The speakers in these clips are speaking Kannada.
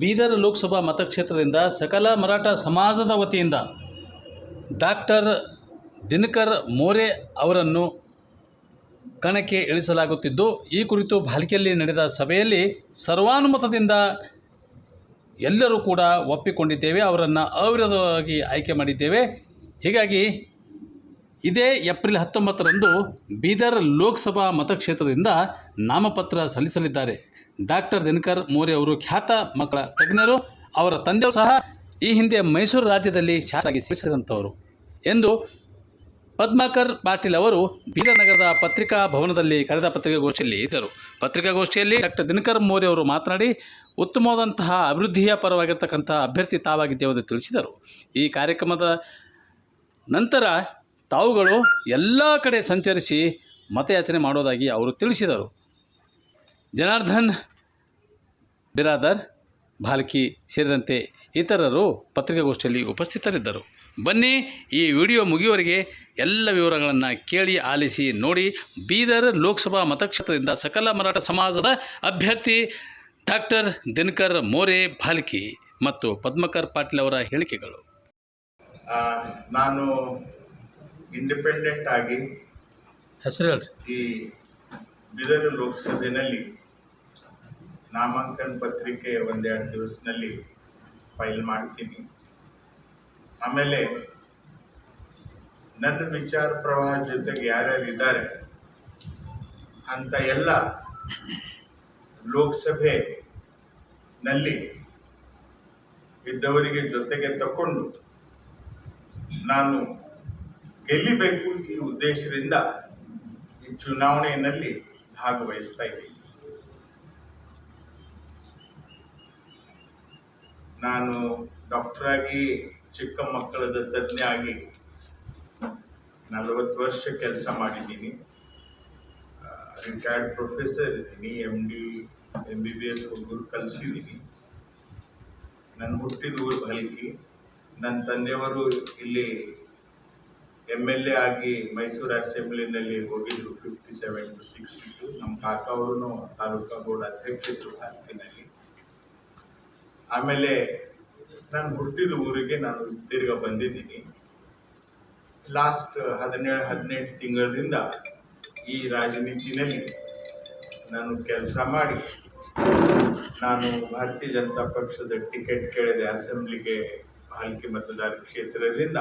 ಬೀದರ್ ಲೋಕಸಭಾ ಮತಕ್ಷೇತ್ರದಿಂದ ಸಕಲ ಮರಾಠ ಸಮಾಜದ ವತಿಯಿಂದ ಡಾಕ್ಟರ್ ದಿನಕರ್ ಮೋರೆ ಅವರನ್ನು ಕಣಕ್ಕೆ ಇಳಿಸಲಾಗುತ್ತಿದ್ದು, ಈ ಕುರಿತು ಬಾಲಿಕೆಯಲ್ಲಿ ನಡೆದ ಸಭೆಯಲ್ಲಿ ಸರ್ವಾನುಮತದಿಂದ ಎಲ್ಲರೂ ಕೂಡ ಒಪ್ಪಿಕೊಂಡಿದ್ದೇವೆ. ಅವರನ್ನು ಅವಿರೋಧವಾಗಿ ಆಯ್ಕೆ ಮಾಡಿದ್ದೇವೆ. ಹೀಗಾಗಿ ಇದೇ ಏಪ್ರಿಲ್ ಹತ್ತೊಂಬತ್ತರಂದು ಬೀದರ್ ಲೋಕಸಭಾ ಮತಕ್ಷೇತ್ರದಿಂದ ನಾಮಪತ್ರ ಸಲ್ಲಿಸಲಿದ್ದಾರೆ. ಡಾಕ್ಟರ್ ದಿನಕರ್ ಮೋರೆ ಅವರು ಖ್ಯಾತ ಮಕ್ಕಳ ತಜ್ಞರು, ಅವರ ತಂದೆಯವರು ಸಹ ಈ ಹಿಂದೆ ಮೈಸೂರು ರಾಜ್ಯದಲ್ಲಿ ಶಾಸಕರಾಗಿ ಸೇರಿಸಿದಂಥವರು ಎಂದು ಪದ್ಮಾಕರ್ ಪಾಟೀಲ್ ಅವರು ಬೀದರ್ನಗರದ ಪತ್ರಿಕಾ ಭವನದಲ್ಲಿ ಕರೆದ ಪತ್ರಿಕಾಗೋಷ್ಠಿಯಲ್ಲಿ ಇದ್ದರು ಪತ್ರಿಕಾಗೋಷ್ಠಿಯಲ್ಲಿ ಡಾಕ್ಟರ್ ದಿನಕರ್ ಮೋರೆ ಅವರು ಮಾತನಾಡಿ, ಉತ್ತಮವಾದಂತಹ ಅಭಿವೃದ್ಧಿಯ ಪರವಾಗಿರ್ತಕ್ಕಂತಹ ಅಭ್ಯರ್ಥಿ ತಾವಾಗಿದ್ದೇವೆ ಎಂದು ತಿಳಿಸಿದರು. ಈ ಕಾರ್ಯಕ್ರಮದ ನಂತರ ತಾವುಗಳು ಎಲ್ಲ ಕಡೆ ಸಂಚರಿಸಿ ಮತಯಾಚನೆ ಮಾಡೋದಾಗಿ ಅವರು ತಿಳಿಸಿದರು. ಜನಾರ್ದನ್, ಬಿರಾದರ್, ಭಾಲ್ಕಿ ಸೇರಿದಂತೆ ಇತರರು ಪತ್ರಿಕಾಗೋಷ್ಠಿಯಲ್ಲಿ ಉಪಸ್ಥಿತರಿದ್ದರು. ಬನ್ನಿ ಈ ವಿಡಿಯೋ ಮುಗಿಯುವವರೆಗೆ ಎಲ್ಲ ವಿವರಗಳನ್ನು ಕೇಳಿ, ಆಲಿಸಿ, ನೋಡಿ ಬೀದರ್ ಲೋಕಸಭಾ ಮತಕ್ಷೇತ್ರದಿಂದ ಸಕಲ ಮರಾಠ ಸಮಾಜದ ಅಭ್ಯರ್ಥಿ ಡಾಕ್ಟರ್ ದಿನಕರ್ ಮೋರೆ ಭಾಲ್ಕಿ ಮತ್ತು ಪದ್ಮಕರ್ ಪಾಟೀಲ್ ಅವರ ಹೇಳಿಕೆಗಳು. ನಾನು ಇಂಡಿಪೆಂಡೆಂಟ್ ಆಗಿ ಹೆಸರು ಹೇಳ್ರಿ. ಈ ಬಿದರು ಲೋಕಸಭೆಯಲ್ಲಿ ನಾಮಾಂಕನ ಪತ್ರಿಕೆ ಒಂದೆರಡು ದಿವಸದಲ್ಲಿ ಫೈಲ್ ಮಾಡ್ತೀನಿ. ಆಮೇಲೆ ನನ್ನ ವಿಚಾರ ಪ್ರವಾಹ ಜೊತೆಗೆ ಯಾರ್ಯಾರು ಇದ್ದಾರೆ ಅಂತ ಎಲ್ಲ ಲೋಕಸಭೆನಲ್ಲಿ ಇದ್ದವರಿಗೆ ಜೊತೆಗೆ ತಕೊಂಡು ನಾನು ಗೆಲ್ಲಿಬೇಕು ಈ ಉದ್ದೇಶದಿಂದ ಈ ಚುನಾವಣೆಯಲ್ಲಿ ಭಾಗವಹಿಸ್ತಾ ಇದ್ದೀನಿ. ನಾನು ಡಾಕ್ಟರ್ ಆಗಿ ಚಿಕ್ಕ ಮಕ್ಕಳದ ತಜ್ಞ ಆಗಿ ನಲವತ್ತು ವರ್ಷ ಕೆಲಸ ಮಾಡಿದ್ದೀನಿ. ರಿಟೈರ್ಡ್ ಪ್ರೊಫೆಸರ್ ಇದ್ದೀನಿ M D M B B S ಹುಡುಗರು ಕಲಿಸಿದ್ದೀನಿ. ನನ್ನ ಹುಟ್ಟಿದ ಊರು ಹಲ್ಕಿ. ನನ್ನ ತಂದೆಯವರು ಇಲ್ಲಿ ಎಂ ಎಲ್ ಎ ಆಗಿ ಮೈಸೂರು ಅಸೆಂಬ್ಲಿನಲ್ಲಿ ಹೋಗಿದ್ರು fifty seven to sixty two ನಮ್ಮ ಕಾಕ ಅವರು ತಾಲೂಕಾ ಬೋರ್ಡ್ ಅಧ್ಯಕ್ಷರು ತಾಲೂಕಿನಲ್ಲಿ ಆಮೇಲೆ ನಾನು ಹುಟ್ಟಿದ ಊರಿಗೆ ನಾನು ತಿರ್ಗಾ ಬಂದಿದ್ದೀನಿ. ಲಾಸ್ಟ್ ಹದಿನೇಳು, ಹದಿನೆಂಟು ತಿಂಗಳಿಂದ ಈ ರಾಜನೀತಿನಲ್ಲಿ ನಾನು ಕೆಲಸ ಮಾಡಿ ನಾನು ಭಾರತೀಯ ಜನತಾ ಪಕ್ಷದ ಟಿಕೆಟ್ ಕೇಳಿದೆ. ಅಸೆಂಬ್ಲಿಗೆ ಹಲ್ಕಿ ಮತದಾರ ಕ್ಷೇತ್ರದಿಂದ.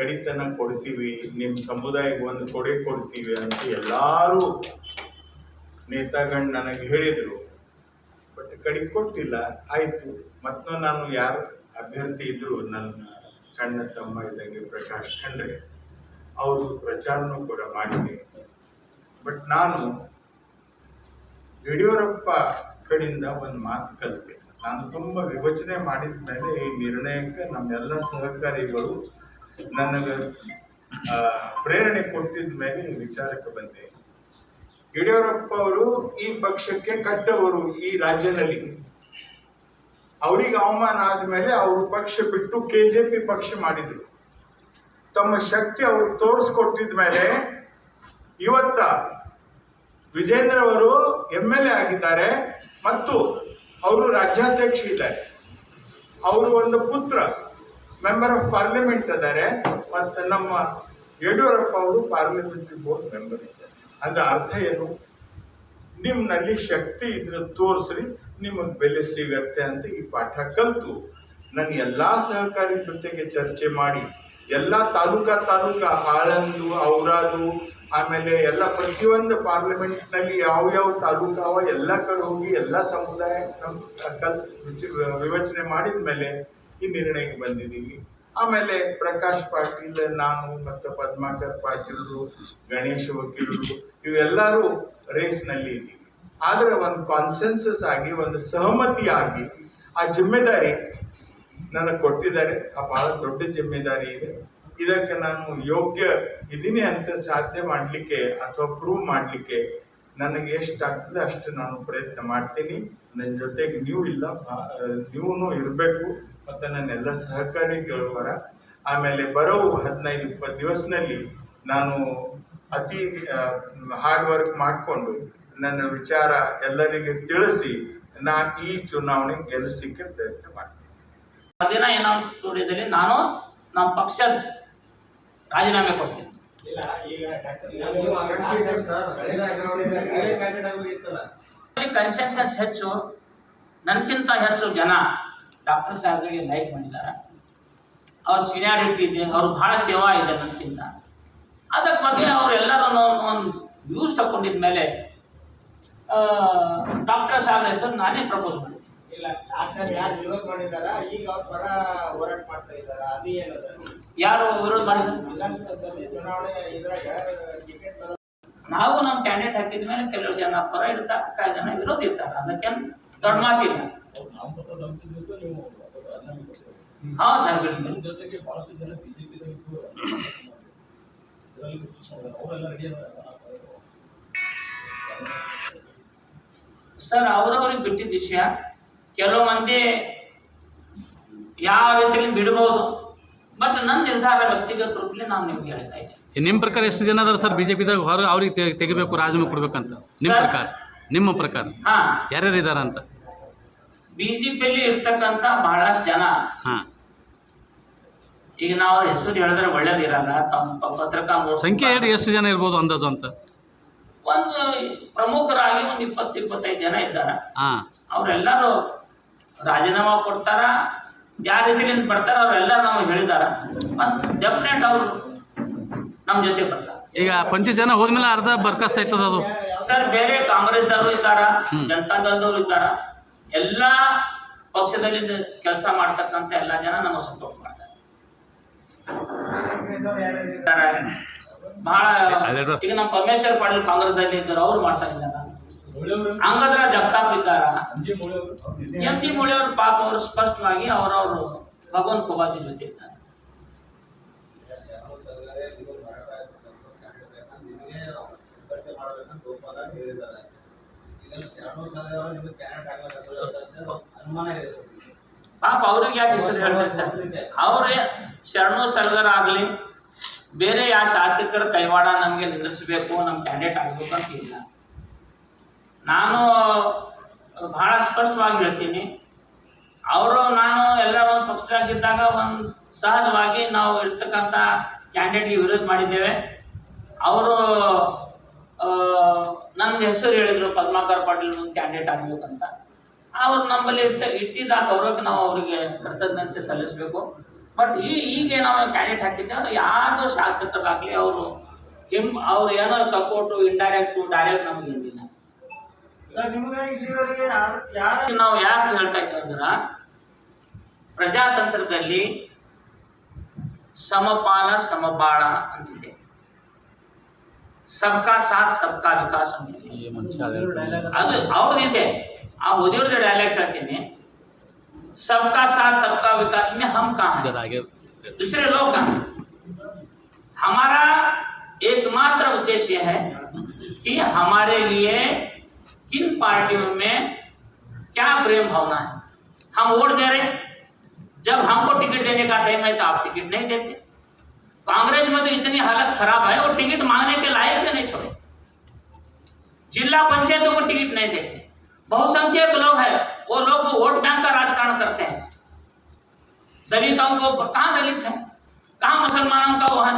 ಕಡಿತನ ಕೊಡ್ತೀವಿ ನಿಮ್ಮ ಸಮುದಾಯಕ್ಕೆ ಒಂದು ಕೊಡೆ ಕೊಡ್ತೀವಿ ಅಂತ ಎಲ್ಲರೂ ನೇತಾಗಣ್ಣ ನನಗೆ ಹೇಳಿದರು. ಬಟ್ ಕಡಿ ಕೊಟ್ಟಿಲ್ಲ, ಆಯಿತು. ಮತ್ತು ನಾನು ಯಾರು ಅಭ್ಯರ್ಥಿ ಇದ್ದರು ನನ್ನ ಸಣ್ಣ ತಮ್ಮ ಇದ್ದಂಗೆ ಪ್ರಕಾಶ್ ಖಂಡ್ರೆ, ಅವರು ಪ್ರಚಾರನೂ ಕೂಡ ಮಾಡಿದೆ. ಬಟ್ ನಾನು ಯಡಿಯೂರಪ್ಪ ಕಡೆಯಿಂದ ಒಂದು ಮಾತು ಕಲಿತೆ. ನಾನು ತುಂಬ ವಿವಚನೆ ಮಾಡಿದ ಮೇಲೆ ಈ ನಿರ್ಣಯಕ್ಕೆ ನಮ್ಮೆಲ್ಲ ಸಹಕಾರಿಗಳು ನನಗೆ ಪ್ರೇರಣೆ ಕೊಟ್ಟಿದ ಮೇಲೆ ವಿಚಾರಕ್ಕೆ ಬಂದೆ. ಯಡಿಯೂರಪ್ಪ ಅವರು ಈ ಪಕ್ಷಕ್ಕೆ ಕಟ್ಟವರು ಈ ರಾಜ್ಯದಲ್ಲಿ. ಅವರಿಗೆ ಅವಮಾನ ಆದಮೇಲೆ ಅವರು ಪಕ್ಷ ಬಿಟ್ಟು ಕೆ ಜೆ ಪಿ ಪಕ್ಷ ಮಾಡಿದ್ರು. ತಮ್ಮ ಶಕ್ತಿ ಅವರು ತೋರಿಸ್ಕೊಟ್ಟಿದ ಮೇಲೆ ಇವತ್ತ ವಿಜೇಂದ್ರ ಅವರು ಎಂ ಎಲ್ ಎ ಆಗಿದ್ದಾರೆ ಮತ್ತು ಅವರು ರಾಜ್ಯಾಧ್ಯಕ್ಷ ಇದ್ದಾರೆ. ಅವರು ಒಂದು ಪುತ್ರ. ಮೆಂಬರ್ ಆಫ್ ಪಾರ್ಲಿಮೆಂಟ್ ಇದ್ದಾರೆ. ಮತ್ತು ನಮ್ಮ ಯಡಿಯೂರಪ್ಪ ಅವರು ಪಾರ್ಲಿಮೆಂಟ್ರಿ ಬೋರ್ಡ್ ಮೆಂಬರ್ ಇದ್ದಾರೆ. ಅದರ ಅರ್ಥ ಏನು? ನಿಮ್ಮಲ್ಲಿ ಶಕ್ತಿ ಇದ್ರೆ ತೋರಿಸ್ರಿ, ನಿಮಗೆ ಬೆಲೆ ಸಿಗತ್ತೆ ಅಂತ ಈ ಪಾಠ ಕಲಿತು. ನನ್ನ ಎಲ್ಲಾ ಸಹಕಾರಿ ಜೊತೆಗೆ ಚರ್ಚೆ ಮಾಡಿ, ಎಲ್ಲ ತಾಲೂಕಾ ತಾಲೂಕಾ ಆಳಂದು ಔರಾದು ಆಮೇಲೆ ಎಲ್ಲ ಪ್ರತಿಯೊಂದು ಪಾರ್ಲಿಮೆಂಟ್ನಲ್ಲಿ ಯಾವ ಯಾವ ತಾಲೂಕು ಅವ, ಎಲ್ಲ ಕಡೆ ಹೋಗಿ, ಎಲ್ಲ ಸಮುದಾಯ ವಿವಚನೆ ಮಾಡಿದ ಮೇಲೆ ಈ ನಿರ್ಣಯಕ್ಕೆ ಬಂದಿದ್ದೀವಿ. ಆಮೇಲೆ ಪ್ರಕಾಶ್ ಪಾಟೀಲ್, ನಾನು ಮತ್ತು ಪದ್ಮಾಕರ್ ಪಾಟೀಲ್ರು, ಗಣೇಶ್ ವಕೀಲರು, ಇವೆಲ್ಲರೂ ರೇಸ್ನಲ್ಲಿ ಇದ್ದೀವಿ. ಆದರೆ ಒಂದು ಕಾನ್ಸೆನ್ಸಸ್ ಆಗಿ, ಒಂದು ಸಹಮತಿಯಾಗಿ ಆ ಜಿಮ್ಮೆದಾರಿ ನನಗೆ ಕೊಟ್ಟಿದ್ದಾರೆ. ಆ ಬಹಳ ದೊಡ್ಡ ಜಿಮ್ಮೆದಾರಿ ಇದೆ. ಇದಕ್ಕೆ ನಾನು ಯೋಗ್ಯ ಇದೀನಿ ಅಂತ ಸಾಧ್ಯ ಮಾಡಲಿಕ್ಕೆ ಅಥವಾ ಪ್ರೂವ್ ಮಾಡಲಿಕ್ಕೆ ನನಗೆ ಎಷ್ಟಾಗ್ತದೆ ಅಷ್ಟು ನಾನು ಪ್ರಯತ್ನ ಮಾಡ್ತೀನಿ. ನನ್ನ ಜೊತೆಗೆ ನೀವು ಇಲ್ಲ ನೀವು ಇರಬೇಕು. ಮತ್ತು ನನ್ನೆಲ್ಲ ಸಹಕಾರಿ ಕೇಳುವರ ಆಮೇಲೆ ಬರೋ ಹದಿನೈದು ಇಪ್ಪತ್ತು ದಿವಸದಲ್ಲಿ ನಾನು ಅತಿ ಹಾರ್ಡ್ ವರ್ಕ್ ಮಾಡಿಕೊಂಡು ನನ್ನ ವಿಚಾರ ಎಲ್ಲರಿಗೆ ತಿಳಿಸಿ ನಾನು ಈ ಚುನಾವಣೆ ಗೆಲ್ಲಿಸಲಿಕ್ಕೆ ಪ್ರಯತ್ನ ಮಾಡ್ತೀನಿ. ದಿನ ಏನಾದ್ರು ಸ್ಟುಡಿಯೋದಲ್ಲಿ ನಾನು ನಮ್ಮ ಪಕ್ಷದ ರಾಜೀನಾಮೆ ಕೊಡ್ತೀನಿ. ಕನ್ಸೆನ್ಸಸ್ ಹೆಚ್ಚು ನನಗಿಂತ ಹೆಚ್ಚು ಜನ ಡಾಕ್ಟರ್ ಸಾಹೇಬ್ರಿಗೆ ಲೈಕ್ ಮಾಡಿದ್ದಾರೆ ಅವ್ರ ಸೀನಿಯಾರಿಟಿ ಇದೆ ಅವ್ರ ಭಾಳ ಸೇವಾ ಇದೆ ನನಗಿಂತ ಅದಕ್ಕೆ ಬಗ್ಗೆ ಅವರೆಲ್ಲರೂ ಒಂದು ವ್ಯೂಸ್ ತಗೊಂಡಿದ ಮೇಲೆ ಡಾಕ್ಟರ್ ಸಾಹೇಬ್ರ ಹೆಸರು ನಾನೇ ಪ್ರಪೋಸ್ ಮಾಡಿದೆ ಇಲ್ಲ ಡಾಕ್ಟರ್ ಯಾರು ವಿರೋಧ ಮಾಡಿದಾರ? ಈಗ ಅವ್ರ ಪರ ಹೋರಾಟ ಮಾಡ್ತಾ ಇದ್ದಾರೆ? ಅದು ಏನದ? ಯಾರು ವಿರೋಧ ಮಾಡಿದ್ರು? ಚುನಾವಣೆ ಇದ್ರಾಗ ಟಿಕೆಟ್ ನಾವು ನಮ್ಮ ಕ್ಯಾಂಡಿಡೇಟ್ ಹಾಕಿದ ಮೇಲೆ ಕೆಲವು ಜನ ಪರ ಇರ್ತಾರೆ ಕೆಲವು ಜನ ವಿರೋಧ ಇರ್ತಾರೆ. ಅದಕ್ಕೆ ದೊಡ್ಡ ಮಾತಿಲ್ಲ. ಹಾ ಸರ್ ಜೊತೆಗೆ ಬಹಳಷ್ಟು ಜನ ಬಿಜೆಪಿ ಸರ್ ಅವ್ರವ್ರಿಗೆ ಬಿಟ್ಟಿದ್ದ ವಿಷಯ ಕೆಲವು ಮಂದಿ ಯಾವ ರೀತಿಯಲ್ಲಿ ಬಿಡಬಹುದು ಬಟ್ ನನ್ನ ನಿರ್ಧಾರ ವ್ಯಕ್ತಿಗತ ರೂಪದಲ್ಲಿ ನಾನು ನಿಮ್ಗೆ ಹೇಳ್ತಾ ಇದ್ದೀನಿ. ನಿಮ್ಮ ಪ್ರಕಾರ ಎಷ್ಟು ಜನ ಅದಾರ ಸರ್ ಬಿ ಜೆ ಪಿದಾಗ ಹೊರಗೆ ಅವ್ರಿಗೆ ತೆಗಿ- ತೆಗಿಬೇಕು ರಾಜೀನಾಮೆ ಕೊಡ್ಬೇಕಂತ? ನಿಮ್ಮ ಪ್ರಕಾರ? ನಿಮ್ಮ ಪ್ರಕಾರ? ಹಾ. ಯಾರ್ಯಾರು ಇದಾರ ಅಂತ ಬಿಜೆಪಿಯಲ್ಲಿ ಇರ್ತಕ್ಕಂತ ಬಹಳಷ್ಟು ಜನ. ಹಾಂ. ಈಗ ನಾವು ಅವ್ರ ಹೆಸರು ಹೇಳಿದ್ರೆ ಒಳ್ಳೇದಿರಲ್ಲ ತಮ್ಮ ಪತ್ರಿಕಾ ಮೂಲಕ- ಸಂಖ್ಯೆ ಹೇಳಿ ಎಷ್ಟು ಜನ ಇರ್ಬೋದು ಅಂದಾಜು ಅಂತ? ಒಂದು ಪ್ರಮುಖರಾಗಿ ಒಂದು ಇಪ್ಪತ್ತು ಇಪ್ಪತ್ತೈದು ಜನ ಇದ್ದಾರೆ. ಹಾಂ. ಅವರೆಲ್ಲರೂ ರಾಜೀನಾಮೆ ಕೊಡ್ತಾರ? ಯಾವ ರೀತಿಲಿಂದ ಬರ್ತಾರ? ಅವರೆಲ್ಲ ನಮಗೆ ಹೇಳಿದಾರ. ಮತ್ತು ಡೆಫಿನೆಟ್ ಅವರು ನಮ್ಮ ಜೊತೆ ಬರ್ತಾರೆ. ಈಗ ಪಂಚ ಜನ ಹೋದ್ಮೇಲೆ ಅರ್ಧ ಬರ್ಕಸ್ತಾ ಇರ್ತದ ಅದು? ಸರ್ ಬೇರೆ ಕಾಂಗ್ರೆಸ್ದವರು ಇದ್ದಾರ. ಜನತಾ ದಳದವರು ಇದ್ದಾರ? ಎಲ್ಲ ಪಕ್ಷದಲ್ಲಿ ಕೆಲಸ ಮಾಡ್ತಕ್ಕಂಥ ಎಲ್ಲ ಜನ ನಮಗೆ ಸಪೋರ್ಟ್ ಮಾಡ್ತಾರೆ. ಬಹಳ ಈಗ ನಮ್ಮ ಪರಮೇಶ್ವರ್ ಪಾಟೀಲ್ ಕಾಂಗ್ರೆಸ್ದಲ್ಲಿ ಇದ್ದಾರೆ ಅವ್ರು ಮಾಡ್ತಾ ಇದ್ದಾರೆ ಹಂಗದ್ರ ಜಗತಾಪ್ ಇದ್ದಾರ? ಎಂ ಜಿ ಮುಳಿಯವರು ಪಾಪ ಅವರು ಸ್ಪಷ್ಟವಾಗಿ ಅವರವರು ಭಗವಂತ ಕೋಬಾಜಿ ಜೊತೆ ಇದ್ದಾರೆ. ಸರ್. ಪಾಪ ಅವ್ರಿಗೆ ಯಾಕೆ ಹೆಸರು ಹೇಳ್ತಾರೆ ಸರ್ ಅವರೇ ಶರಣು ಸಲ್ಗರ್ ಆಗಲಿ, ಬೇರೆ ಯಾವ ಶಾಸಕರ ಕೈವಾಡ ನಮಗೆ ನಿಲ್ಲಿಸಬೇಕು ನಮ್ಮ ಕ್ಯಾಂಡಿಡೇಟ್ ಆಗಬೇಕು ಅಂತ ಇಲ್ಲ. ನಾನು ಬಹಳ ಸ್ಪಷ್ಟವಾಗಿ ಹೇಳ್ತೀನಿ. ಅವರು, ನಾನು ಎಲ್ಲ ಒಂದು ಪಕ್ಷದಾಗಿದ್ದಾಗ ಒಂದು ಸಹಜವಾಗಿ ನಾವು ಇರ್ತಕ್ಕಂಥ ಕ್ಯಾಂಡಿಡೇಟ್ಗೆ ವಿರೋಧ ಮಾಡಿದ್ದೇವೆ. ಅವರು ನನ್ನ ಹೆಸರು ಹೇಳಿದ್ರು ಪದ್ಮಾಕರ್ ಪಾಟೀಲ್ ಒಂದು ಕ್ಯಾಂಡಿಡೇಟ್ ಆಗಬೇಕಂತ. ಅವ್ರು ನಮ್ಮಲ್ಲಿ ಇಟ್ಟ ಇಟ್ಟಿದ್ದ ಗೌರವಕ್ಕೆ ನಾವು ಅವರಿಗೆ ಕೃತಜ್ಞತೆ ಸಲ್ಲಿಸಬೇಕು. ಬಟ್ ಈ ಈಗ ನಾವು ಕ್ಯಾಂಡಿಡೇಟ್ ಹಾಕಿದ್ದೇವೆ ಯಾರು ಶಾಸಕರಾಗಲಿ ಅವರು ಹಿಮ್ ಅವ್ರು ಏನೋ ಸಪೋರ್ಟು ಇಂಡೈರೆಕ್ಟು ಡೈರೆಕ್ಟ್ ನಮಗೆ ಏನಿಲ್ಲ ನಾವು ಯಾಕೆ ಹೇಳ್ತಾ ಇದ್ದೀವಿ ಅಂದ್ರೆ ಪ್ರಜಾತಂತ್ರದಲ್ಲಿ ಸಮಪಾಲ ಸಮಬಾಳ ಅಂತಿದೆ. ಸಬ್ಕಾ ಸಾಥ್ ಸಬ್ಕಾ ವಿಕಾಸ್ ಅಂತಿದೆ ಈ ಮನುಷ್ಯ ಅದೇ ಅದು ಅವ್ರದಿದೆ ಆ ಓದಿರೋದ ಡೈಲಾಗ್ ಹೇಳ್ತೀನಿ सबका साथ सबका विकास में हम कहाँ हैं ಜರ ಹಾಗೆ दूसरे लोग कहाँ हैं? हमारा एकमात्र उद्देश्य है कि हमारे लिए किन पार्टियों में क्या प्रेम भावना है हम वोट दे रहे हैं। जब हमको टिकट देने का टाइम है तो आप टिकट नहीं देते कांग्रेस में तो इतनी हालत खराब है, वो टिकट मांगने के लायक भी नहीं छोड़े। जिला पंचायतों को टिकट नहीं देते बहुसंख्यक लोग हैं, वो लोग वोट बैंक का राजकारण करते हैं। दलितों को कहाँ दलित है? कहाँ मुसलमानों का वो है?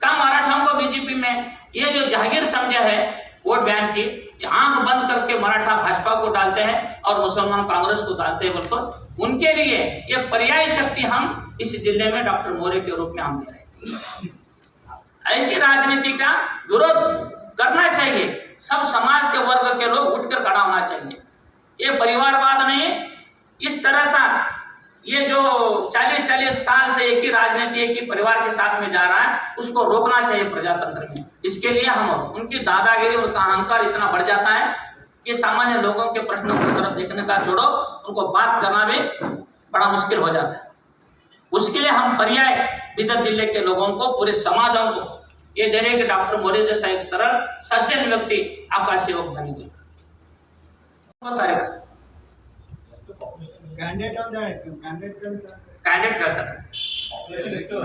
कहाँ मराठाओं को बीजेपी में? ये जो जागीर समझा है, वोट बैंक की आँख बंद करके मराठा भाजपा को डालते हैं और मुसलमान कांग्रेस को डालते हैं बिल्कुल उनके लिए ये पर्याय शक्ति हम इस ज़िले में डॉक्टर मोरे के रूप में हम दे रहे हैं। ऐसी राजनीति का विरोध करना चाहिए। सब समाज के वर्ग के लोग उठकर खड़ा होना चाहिए। ये परिवारवाद नहीं, इस तरह से ये जो 40 40 साल से एक ही राजनीति, एक ही परिवार के साथ में जा रहा है, उसको रोकना चाहिए प्रजातंत्र में। इसके लिए हम, उनकी दादागिरी, उनका अहंकार इतना बढ़ जाता है कि सामान्य लोगों के प्रश्नों की तरफ़ देखने का छोड़ो उनको बात करना भी बड़ा मुश्किल हो जाता है। उसके लिए हम पर्याय बीदर जिले के लोगों को पूरे समाजों को ये दे रहे कि डॉक्टर मोरे जैसा एक सरल सज्जन व्यक्ति आपका सेवक बनेगा बताएगा ಕ್ಯಾಂಡಿಡೇಟ್ ಅಂತ ಹೇಳಿ ಕ್ಯಾಂಡಿಡೇಟ್ ಅಂತ कैंडिडेट कहता है ಪಾಪ್ಯುಲೇಷನ್ ಎಷ್ಟು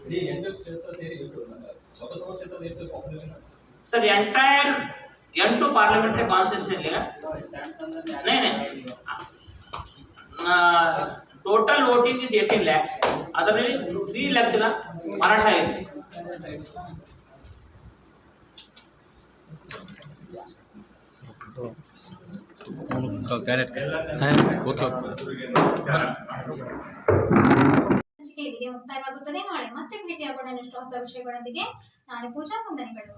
ಇಡೀ ಎಂಟು ಕ್ಷೇತ್ರ ಸೇರಿ ಎಷ್ಟು ಲೋಕಸಭಾ ಕ್ಷೇತ್ರದ ಎಷ್ಟು ಪಾಪ್ಯುಲೇಷನ್ सर एंटायर ಎಂಟು ಪಾರ್ಲಿಮೆಂಟರಿ ಕಾನ್ಸ್ಟಿಟ್ಯೂಷನ್ नहीं नहीं Total voting is eighteen lakhs ಅದರಲ್ಲಿ ತ್ರೀ ಲ್ಯಾಕ್ಸ್ ಎಲ್ಲ ಮರಾಠ ಇದೆ. ಮುಕ್ತಾಯವಾಗುತ್ತದೆ ನಾಳೆ ಮತ್ತೆ ಭೇಟಿಯಾಗೋಣ ಇಷ್ಟು ಹೊಸ ವಿಷಯಗಳೊಂದಿಗೆ ನಾನು ಪೂಜಾ ವಂದನೆಗಳು